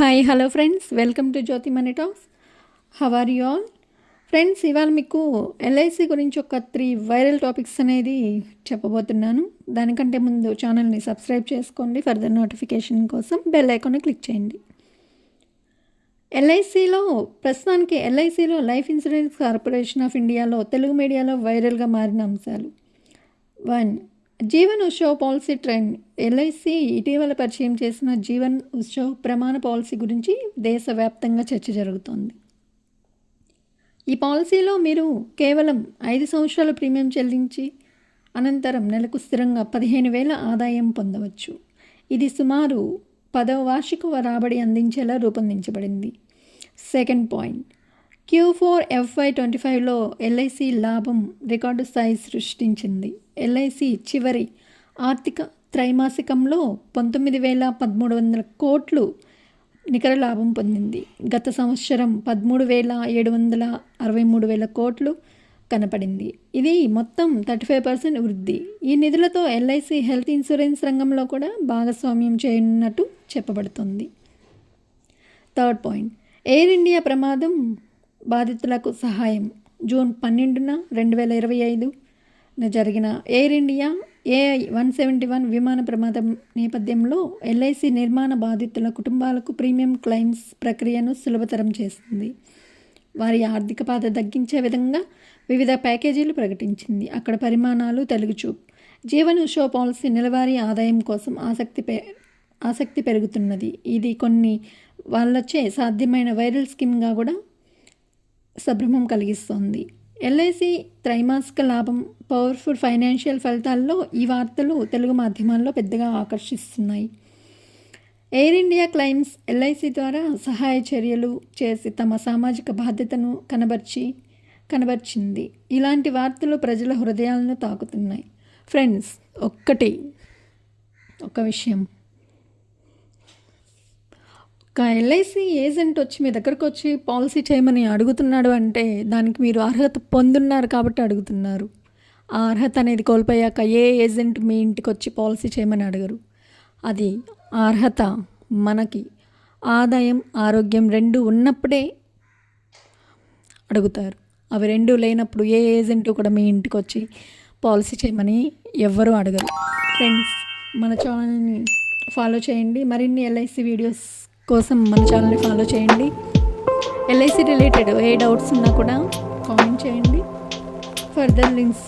Hi hello friends welcome to Jyothi money talks how are you all friends ఇవాళ మీకు LIC గురించి ఒక three viral topics అనేది చెప్పబోతున్నాను. దానికంటే ముందు ఛానల్ని సబ్స్క్రైబ్ చేసుకోండి. ఫర్దర్ నోటిఫికేషన్ కోసం బెల్ ఐకాన్ క్లిక్ చేయండి. ఎల్ఐసిలో ప్రస్తుతానికి ఎల్ఐసిలో లైఫ్ ఇన్సూరెన్స్ కార్పొరేషన్ ఆఫ్ ఇండియాలో తెలుగు మీడియాలో వైరల్గా మారిన అంశాలు. One Jeevan Utsav policy trend LIC ఇటీవల పరిచయం చేసిన జీవన్ ఉత్సవ్ ప్రమాణ పాలసీ గురించి దేశవ్యాప్తంగా చర్చ జరుగుతోంది. ఈ పాలసీలో మీరు కేవలం ఐదు సంవత్సరాల ప్రీమియం చెల్లించి అనంతరం నెలకు స్థిరంగా పదిహేను వేల ఆదాయం పొందవచ్చు. ఇది సుమారు పదవ వార్షిక రాబడి అందించేలా రూపొందించబడింది. Second point. Q four FY twenty ఫైవ్లో ఎల్ఐసి లాభం రికార్డు స్థాయి సృష్టించింది. ఎల్ఐసి చివరి ఆర్థిక త్రైమాసికంలో పంతొమ్మిది వేల పదమూడు వందల కోట్లు నికర లాభం పొందింది. గత సంవత్సరం పదమూడు వేల ఏడు వందల అరవై మూడు వేల కోట్లు కనపడింది. ఇది మొత్తం థర్టీ ఫైవ్ పర్సెంట్ వృద్ధి. ఈ నిధులతో ఎల్ఐసి హెల్త్ ఇన్సూరెన్స్ రంగంలో కూడా భాగస్వామ్యం చేయనున్నట్టు చెప్పబడుతుంది. Third point. ఎయిర్ ఇండియా ప్రమాదం బాధితులకు సహాయం. జూన్ పన్నెండున రెండు వేల ఇరవై ఐదున జరిగిన Air India AI one seventy one విమాన ప్రమాదం నేపథ్యంలో ఎల్ఐసి నిర్మాణ బాధితుల కుటుంబాలకు ప్రీమియం క్లెయిమ్స్ ప్రక్రియను సులభతరం చేసింది. వారి ఆర్థిక బాధ తగ్గించే విధంగా వివిధ ప్యాకేజీలు ప్రకటించింది. అక్కడ పరిమాణాలు తెలుగుచూపు. జీవన ఉషో పాలసీ నెలవారీ ఆదాయం కోసం ఆసక్తి పె ఆసక్తి పెరుగుతున్నది. ఇది కొన్ని వాళ్ళచే సాధ్యమైన వైరల్ స్కీమ్గా కూడా సభ్రమం కలిగిస్తోంది. ఎల్ఐసి త్రైమాసిక లాభం పవర్ఫుల్ ఫైనాన్షియల్ ఫలితాల్లో ఈ వార్తలు తెలుగు మాధ్యమాల్లో పెద్దగా ఆకర్షిస్తున్నాయి. ఎయిర్ ఇండియా క్లైమ్స్ ఎల్ఐసి ద్వారా సహాయ చర్యలు చేసి తమ సామాజిక బాధ్యతను కనబర్చి కనబర్చింది. ఇలాంటి వార్తలు ప్రజల హృదయాలను తాకుతున్నాయి. ఫ్రెండ్స్ ఒక్కటి ఒక విషయం. ఒక ఎల్ఐసి ఏజెంట్ వచ్చి మీ దగ్గరకు వచ్చి పాలసీ చేయమని అడుగుతున్నాడు అంటే దానికి మీరు అర్హత పొందున్నారు కాబట్టి అడుగుతున్నారు. ఆ అర్హత అనేది కోల్పోయాక ఏ ఏజెంట్ మీ ఇంటికి వచ్చి పాలసీ చేయమని అడగరు. అది ఆ అర్హత మనకి. ఆదాయం ఆరోగ్యం రెండు ఉన్నప్పుడే అడుగుతారు. అవి రెండు లేనప్పుడు ఏ ఏజెంట్ కూడా మీ ఇంటికి వచ్చి పాలసీ చేయమని ఎవ్వరూ అడగరు. ఫ్రెండ్స్ మన ఛానల్ని ఫాలో చేయండి. మరిన్ని ఎల్ఐసి వీడియోస్ కోసం మన ఛానల్ని ఫాలో చేయండి. ఎల్ఐసి రిలేటెడ్ ఏ డౌట్స్ ఉన్నా కూడా కామెంట్ చేయండి. Further links